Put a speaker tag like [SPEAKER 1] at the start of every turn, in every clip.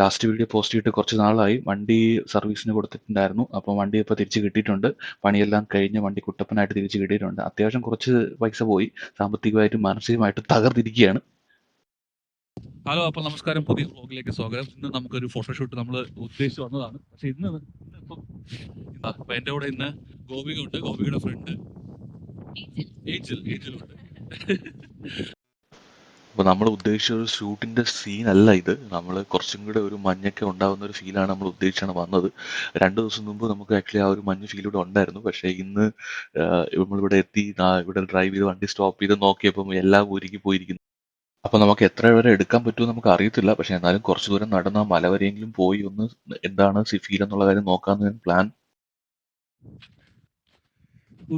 [SPEAKER 1] Last video post ചെയ്തിട്ട് കുറച്ച് നാളായി. വണ്ടി സർവീസിന് കൊടുത്തിട്ടുണ്ടായിരുന്നു. അപ്പോൾ വണ്ടി ഇപ്പോൾ തിരിച്ച് കിട്ടിയിട്ടുണ്ട്. പണിയെല്ലാം കഴിഞ്ഞ് വണ്ടി കുട്ടപ്പനായിട്ട് തിരിച്ച് കിട്ടിയിട്ടുണ്ട്. അത്യാവശ്യം കുറച്ച് പൈസ പോയി. സാമ്പത്തികമായിട്ടും മാനസികമായിട്ടും തകർന്നിരിക്കുകയാണ്.
[SPEAKER 2] ഹലോ അപ്പോൾ നമസ്കാരം. പുതിയ വ്ലോഗിലേക്ക് സ്വാഗതം. ഇന്ന് നമുക്കൊരു ഫോട്ടോഷൂട്ട് നമ്മൾ ഉദ്ദേശിച്ച് വന്നതാണ്. പക്ഷെ ഇന്ന് ഇന്ന് ഇപ്പം എന്റെ കൂടെ ഇന്ന് ഗോപിക ഉണ്ട്. ഗോപികയുടെ ഫ്രണ്ട് ഏഞ്ചൽ ഏഞ്ചലുണ്ട്
[SPEAKER 1] അപ്പോൾ നമ്മൾ ഉദ്ദേശിച്ച ഒരു ഷൂട്ടിന്റെ സീൻ അല്ല ഇത്. നമ്മൾ കുറച്ചും കൂടെ ഒരു മഞ്ഞൊക്കെ ഉണ്ടാകുന്ന ഒരു ഫീലാണ് നമ്മൾ ഉദ്ദേശിച്ചാണ് വന്നത്. രണ്ട് ദിവസം മുമ്പ് നമുക്ക് ആക്ച്വലി ആ ഒരു മഞ്ഞ് ഫീൽ ഇവിടെ ഉണ്ടായിരുന്നു. പക്ഷേ ഇന്ന് നമ്മളിവിടെ എത്തി ഇവിടെ ഡ്രൈവ് ചെയ്ത് വണ്ടി സ്റ്റോപ്പ് ചെയ്ത് നോക്കിയപ്പം എല്ലാം ഒരുക്കി പോയിരിക്കുന്നു. അപ്പോൾ നമുക്ക് എത്ര വരെ എടുക്കാൻ പറ്റുമോ നമുക്ക് അറിയത്തില്ല. പക്ഷേ എന്നാലും കുറച്ച് ദൂരം നടന്ന മല വരെയെങ്കിലും പോയി ഒന്ന് എന്താണ് ഫീൽ എന്നുള്ള കാര്യം നോക്കാമെന്ന് പ്ലാൻ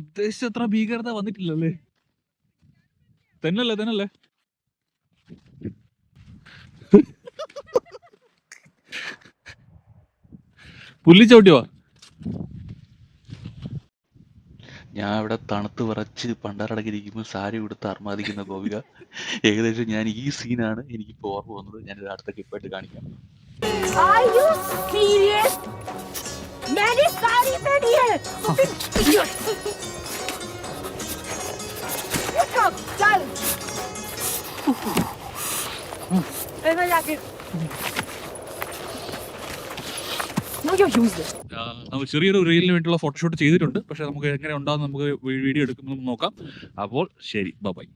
[SPEAKER 2] ഉദ്ദേശിച്ച അത്ര ഭീകരത വന്നിട്ടില്ലല്ലേ? തന്നല്ലേ തന്നല്ലേ പുല്ലി ചവിട്ടിയോ?
[SPEAKER 1] ഞാൻ ഇവിടെ തണുത്ത് വിറച്ച് പണ്ടാറടക്കി ഇരിക്കുമ്പോൾ സാരി കൊടുത്ത് അർമാദിക്കുന്ന ഗോപിക. ഏകദേശം ഞാൻ ഈ സീനാണ് എനിക്ക് ഇപ്പോൾ ഓർമ്മ വന്നത്. ഞാൻ ഇത് അടുത്ത ക്ലിപ്പായിട്ട് കാണിക്കാം.
[SPEAKER 3] Ven allá
[SPEAKER 2] que നമ്മൾ ചെറിയൊരു റീലിന് വേണ്ടിയുള്ള ഫോട്ടോഷൂട്ട് ചെയ്തിട്ടുണ്ട്. പക്ഷെ നമുക്ക് എങ്ങനെ ഉണ്ടാകും നമുക്ക് വീഡിയോ എടുക്കുമ്പോൾ നോക്കാം. അപ്പോൾ ശരി ബൈ